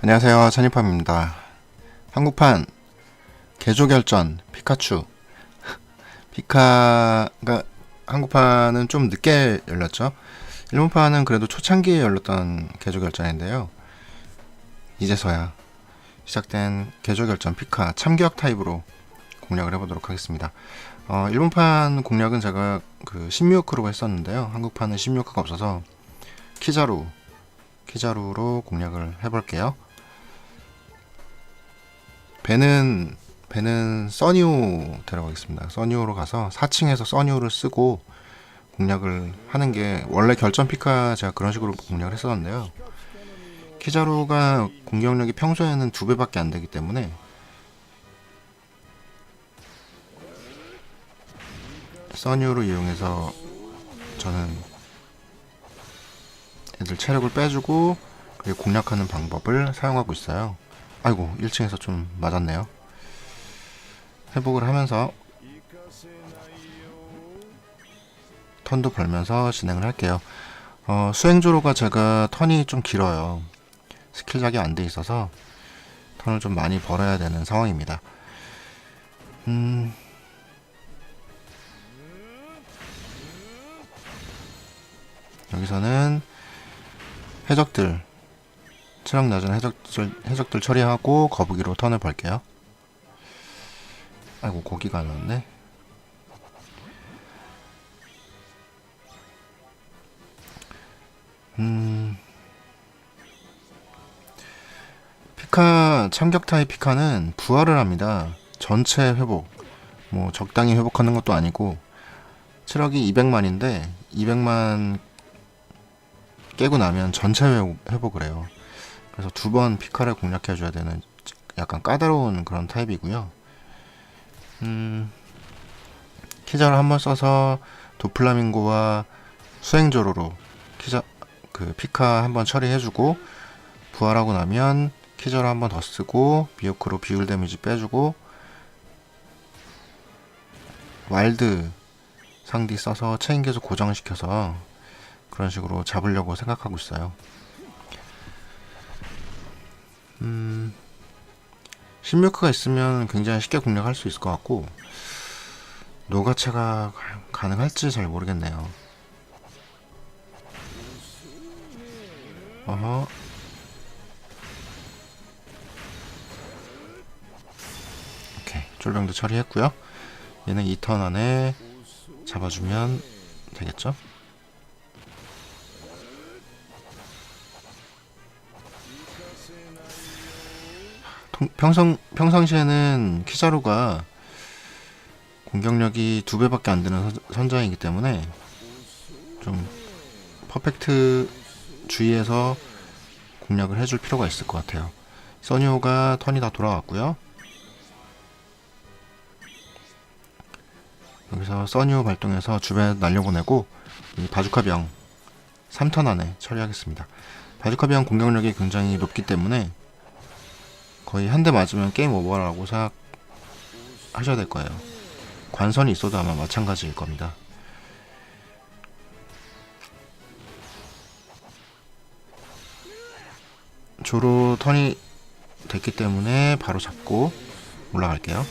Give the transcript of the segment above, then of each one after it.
안녕하세요. 찬이팜입니다. 한국판 개조결전 피카츄. 피카가 한국판은 좀 늦게 열렸죠? 일본판은 그래도 초창기에 열렸던 개조결전인데요. 이제서야 시작된 개조결전 피카 참교육 타입으로 공략을 해보도록 하겠습니다. 어, 일본판 공략은 제가 그 신미호크로 했었는데요. 한국판은 신미호크가 없어서 키자루 키자루로 공략을 해볼게요 배는 배는 써니오 데려가겠습니다. 써니오로 가서 4층에서 써니오를 쓰고 공략을 하는 게 원래 결전 피카 제가 그런 식으로 공략을 했었는데요. 키자루가 공격력이 평소에는 두 배밖에 안 되기 때문에 써니오를 이용해서 저는 애들 체력을 빼주고 그리고 공략하는 방법을 사용하고 있어요. 아이고 1층에서 좀 맞았네요. 회복을 하면서 턴도 벌면서 진행을 할게요. 어, 수행조로가 제가 턴이 좀 길어요. 스킬작이 안 돼 있어서 턴을 좀 많이 벌어야 되는 상황입니다. 음... 여기서는 해적들 체력 낮은 해적들, 해적들 처리하고 거북이로 턴을 벌게요. 아이고 고기가 안 왔네. 음... 피카 참격타의 피카는 부활을 합니다. 전체 회복. 뭐 적당히 회복하는 것도 아니고 체력이 200만인데 200만 깨고 나면 전체 회복을 해요. 그래서 두 번 피카를 공략해줘야 되는 약간 까다로운 그런 타입이고요. 음, 키자를 한 번 써서 도플라밍고와 수행조로로 키자 그 피카 한 번 처리해주고 부활하고 나면 키저를 한 번 더 쓰고 미오크로 비율 데미지 빼주고 와일드 상디 써서 체인 계속 고정시켜서 그런 식으로 잡으려고 생각하고 있어요. 음, 신묘크가 있으면 굉장히 쉽게 공략할 수 있을 것 같고 노가체가 가능할지 잘 모르겠네요. 어허. 오케이, 쫄병도 처리했고요. 얘는 2턴 안에 잡아주면 되겠죠? 평상, 평상시에는 키자루가 공격력이 두 배밖에 안 되는 선장이기 때문에 좀 퍼펙트 주의해서 공략을 해줄 필요가 있을 것 같아요. 써니오가 턴이 다 돌아왔고요. 여기서 써니오 발동해서 주변에 날려보내고 이 바주카병 3턴 안에 처리하겠습니다. 바주카병 공격력이 굉장히 높기 때문에 거의 한 대 맞으면 게임 오버라고 생각하셔야 될 거예요. 관선이 있어도 아마 마찬가지일 겁니다. 조로 턴이 됐기 때문에 바로 잡고 올라갈게요.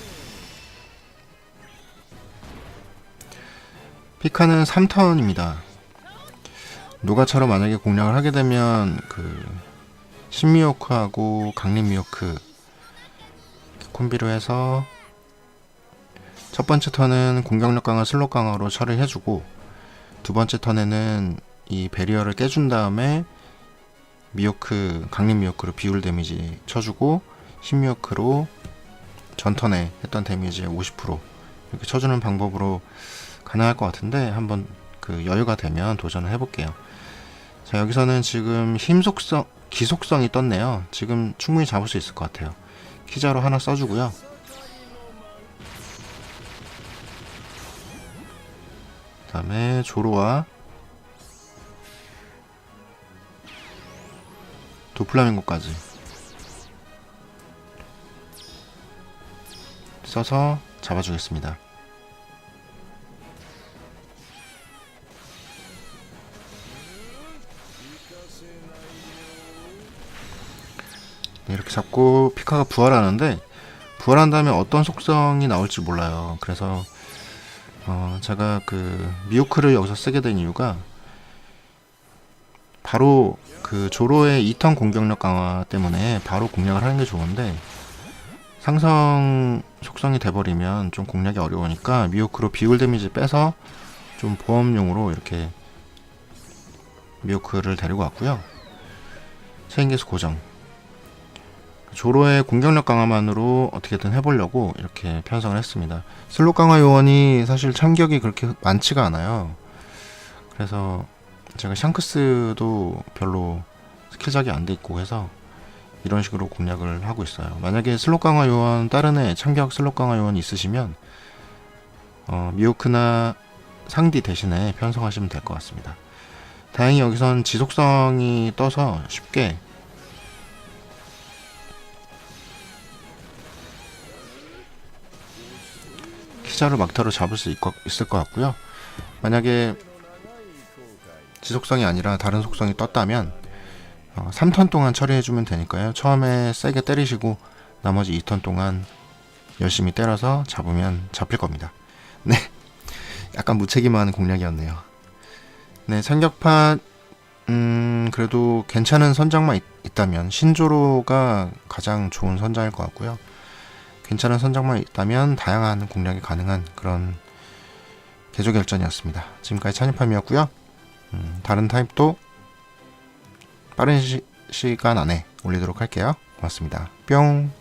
피카는 3턴입니다. 누가처럼 만약에 공략을 하게 되면 그 신미호크하고 강림미호크 콤비로 해서 첫 번째 턴은 공격력 강화 슬롯 강화로 처리해주고 두 번째 턴에는 이 베리어를 깨준 다음에 미호크 강림 미호크로 비율 데미지 쳐주고 신미호크로 전턴에 했던 데미지의 50% 이렇게 쳐주는 방법으로 가능할 것 같은데 한번 그 여유가 되면 도전을 해볼게요. 자 여기서는 지금 힘 속성 기속성이 떴네요. 지금 충분히 잡을 수 있을 것 같아요. 키자로 하나 써주고요. 그 다음에 조로와 도플라밍고까지 써서 잡아주겠습니다. 이렇게 잡고 피카가 부활하는데 부활한 다음에 어떤 속성이 나올지 몰라요. 그래서 어, 제가 그 미오크를 여기서 쓰게 된 이유가 바로 그 조로의 2턴 공격력 강화 때문에 바로 공략을 하는 게 좋은데 상성 속성이 돼버리면 좀 공략이 어려우니까 미오크로 비울 데미지 빼서 좀 보험용으로 이렇게 미오크를 데리고 왔고요. 체인기수 고정. 조로의 공격력 강화만으로 어떻게든 해보려고 이렇게 편성을 했습니다. 슬롯 강화 요원이 사실 참격이 그렇게 많지가 않아요. 그래서 제가 샹크스도 별로 스킬작이 안 돼 있고 해서 이런 식으로 공략을 하고 있어요. 만약에 슬롯 강화 요원 다른 애 참격 슬롯 강화 요원 있으시면 어, 미오크나 상디 대신에 편성하시면 될 것 같습니다. 다행히 여기선 지속성이 떠서 쉽게 키자를 막타로 잡을 수 있, 을 것 같고요. 만약에 지속성이 아니라 다른 속성이 떴다면 어, 3턴 동안 처리해주면 되니까요. 처음에 세게 때리시고 나머지 2턴 동안 열심히 때려서 잡으면 잡힐 겁니다. 네, 약간 무책임한 공략이었네요. 네, 참격판 음 그래도 괜찮은 선장만 있, 있다면 신조로가 가장 좋은 선장일 것 같고요. 괜찮은 선장만 있다면 다양한 공략이 가능한 그런 개조 결전이었습니다. 지금까지 찬입함이었고요. 음, 다른 타입도 빠른 시, 시간 안에 올리도록 할게요. 고맙습니다. 뿅.